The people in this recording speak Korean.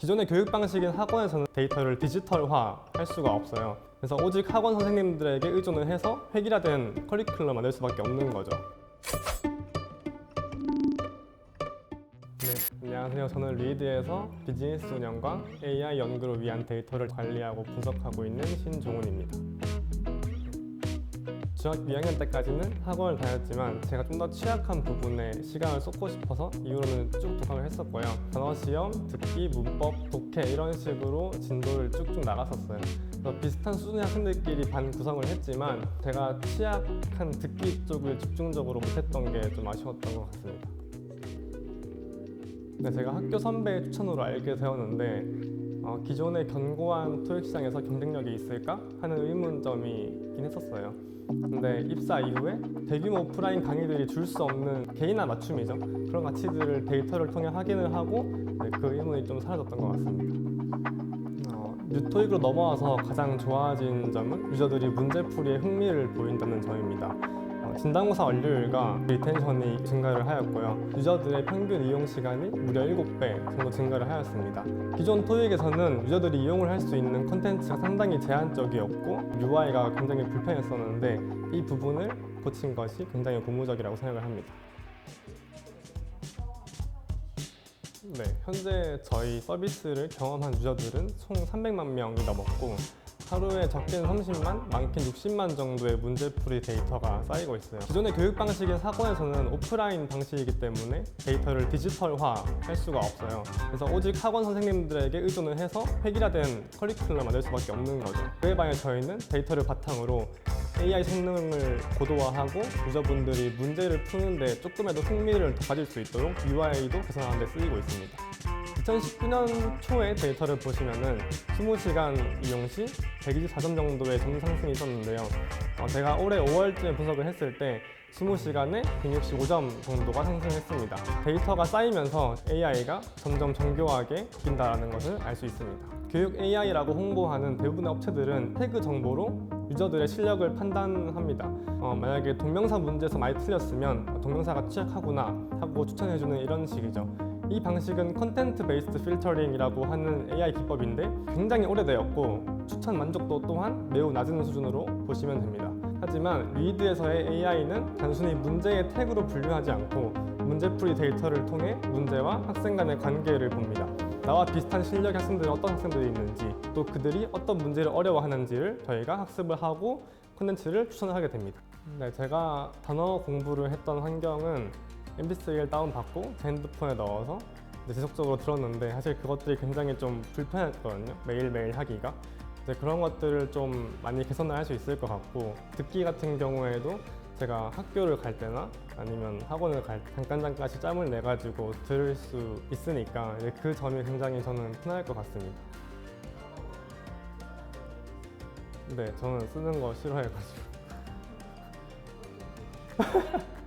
기존의 교육 방식인 학원에서는 데이터를 디지털화 할 수가 없어요. 그래서 오직 학원 선생님들에게 의존을 해서 획일화된 커리큘럼 만들 수밖에 없는 거죠. 네, 안녕하세요. 저는 리드에서 비즈니스 운영과 AI 연구를 위한 데이터를 관리하고 분석하고 있는 신종훈입니다. 중학교 2학년 때까지는 학원을 다녔지만 제가 좀 더 취약한 부분에 시간을 쏟고 싶어서 이후로는 쭉 독학을 했었고요. 단어 시험, 듣기, 문법, 독해 이런 식으로 진도를 쭉쭉 나갔었어요. 그래서 비슷한 수준의 학생들끼리 반 구성을 했지만 제가 취약한 듣기 쪽을 집중적으로 못했던 게 좀 아쉬웠던 것 같습니다. 네, 제가 학교 선배의 추천으로 알게 되었는데 어, 기존의 견고한 토익 시장에서 경쟁력이 있을까 하는 의문점이 있긴 했었어요. 근데 입사 이후에 대규모 오프라인 강의들이 줄 수 없는 개인화 맞춤이죠. 그런 가치들을 데이터를 통해 확인을 하고 네, 그 의문이 좀 사라졌던 것 같습니다. 어, 뉴토익으로 넘어와서 가장 좋아진 점은 유저들이 문제풀이에 흥미를 보인다는 점입니다. 어, 진단고사 완료율과 리텐션이 증가를 하였고요. 유저들의 평균 이용 시간이 무려 7배 정도 증가를 하였습니다. 기존 토익에서는 유저들이 이용을 할 수 있는 콘텐츠가 상당히 제한적이었고 UI가 굉장히 불편했었는데 이 부분을 고친 것이 굉장히 고무적이라고 생각을 합니다. 네, 현재 저희 서비스를 경험한 유저들은 총 300만 명이 넘었고 하루에 적게는 30만, 많게는 60만 정도의 문제풀이 데이터가 쌓이고 있어요. 기존의 교육 방식인 학원에서는 오프라인 방식이기 때문에 데이터를 디지털화 할 수가 없어요. 그래서 오직 학원 선생님들에게 의존을 해서 획일화된 커리큘럼 만들 수밖에 없는 거죠. 그에 반해 저희는 데이터를 바탕으로 AI 성능을 고도화하고 유저분들이 문제를 푸는데 조금이라도 흥미를 더 가질 수 있도록 UI도 개선하는 데 쓰이고 있습니다. 2019년 초에 데이터를 보시면은 20시간 이용 시 124점 정도의 점수 상승이 있었는데요. 어, 제가 올해 5월쯤에 분석을 했을 때 20시간에 165점 정도가 상승했습니다. 데이터가 쌓이면서 AI가 점점 정교하게 바뀐다는 것을 알 수 있습니다. 교육 AI라고 홍보하는 대부분의 업체들은 태그 정보로 유저들의 실력을 판단합니다. 어, 만약에 동명사 문제에서 많이 틀렸으면 동명사가 취약하구나 하고 추천해주는 이런 식이죠. 이 방식은 컨텐트 베이스드 필터링이라고 하는 AI 기법인데 굉장히 오래되었고 추천 만족도 또한 매우 낮은 수준으로 보시면 됩니다. 하지만 리드에서의 AI는 단순히 문제의 태그로 분류하지 않고 문제풀이 데이터를 통해 문제와 학생 간의 관계를 봅니다. 나와 비슷한 실력의 학생들은 어떤 학생들이 있는지 또 그들이 어떤 문제를 어려워하는지를 저희가 학습을 하고 콘텐츠를 추천을 하게 됩니다. 네, 제가 단어 공부를 했던 환경은 MP3를 다운받고 제 핸드폰에 넣어서 지속적으로 들었는데 사실 그것들이 굉장히 좀 불편했거든요. 매일매일 하기가. 이제 그런 것들을 좀 많이 개선을 할 수 있을 것 같고 듣기 같은 경우에도 제가 학교를 갈 때나 아니면 학원을 갈 때 잠깐 잠깐씩 짬을 내 가지고 들을 수 있으니까 그 점이 굉장히 저는 편할 것 같습니다. 네, 저는 쓰는 거 싫어해가지고.